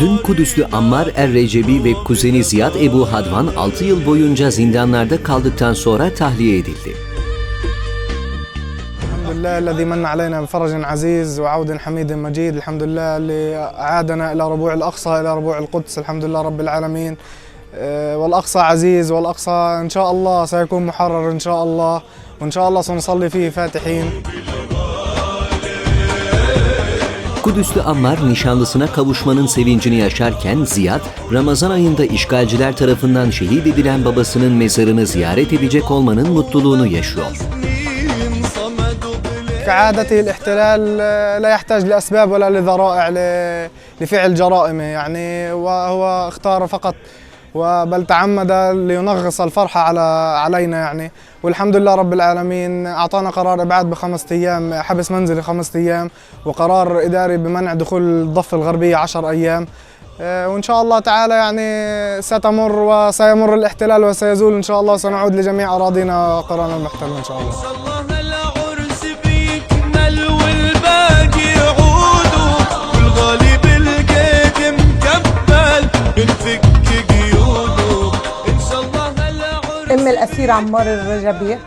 Dün Kudüslü Ammar Er-Recebi ve kuzeni Ziyad Ebu Hadvan 6 yıl boyunca zindanlarda kaldıktan sonra tahliye edildi. لله الذي من علينا بفرج عزيز وعود حميد مجيد الحمد لله اللي أعادنا إلى ربوع الأقصى إلى ربوع القدس الحمد لله رب العالمين والأقصى عزيز والأقصى إن شاء الله سيكون محرر إن شاء الله وإن شاء الله سنصلي فيه فاتحين Kudüslü Ammar nişanlısına kavuşmanın sevincini yaşarken Ziyad, Ramazan ayında işgalciler tarafından şehit edilen babasının mezarını ziyaret edecek olmanın mutluluğunu yaşıyor. كعادته الاحتلال آه، لا يحتاج لأسباب ولا لذرائع ل- لفعل جرائمه يعني وهو اختار فقط وبل تعمد لينغص الفرحة على علينا يعني. والحمد لله رب العالمين أعطانا قرار إبعاد بخمسة أيام حبس منزلي خمسة أيام وقرار إداري بمنع دخول الضفة الغربية عشر أيام. آه، وإن شاء الله تعالى يعني ستمر وسيمر الاحتلال وسيزول إن شاء الله وسنعود لجميع أراضينا وقرانا المحتل إن شاء الله الأسير عمار الرجبي.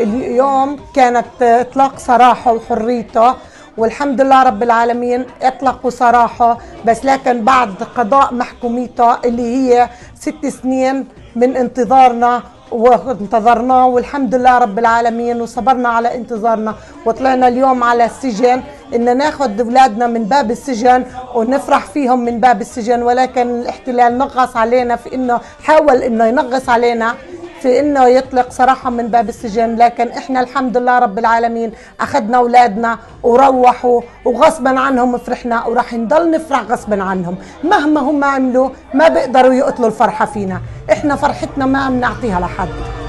اليوم كانت إطلاق سراحه وحريته والحمد لله رب العالمين إطلقوا سراحه بس لكن بعد قضاء محكوميته اللي هي ست سنين من انتظارنا وانتظرناه والحمد لله رب العالمين وصبرنا على انتظارنا. وطلعنا اليوم على السجن إن ناخذ أولادنا من باب السجن ونفرح فيهم من باب السجن ولكن الاحتلال نغص علينا في إنه حاول إنه ينغص علينا. في إنه يطلق صراحة من باب السجن لكن إحنا الحمد لله رب العالمين أخذنا أولادنا وروحوا وغصبا عنهم فرحنا وراح نضل نفرح غصبا عنهم. مهما هم عملوا ما بيقدروا يقتلوا الفرحة فينا. إحنا فرحتنا ما عم نعطيها لحد.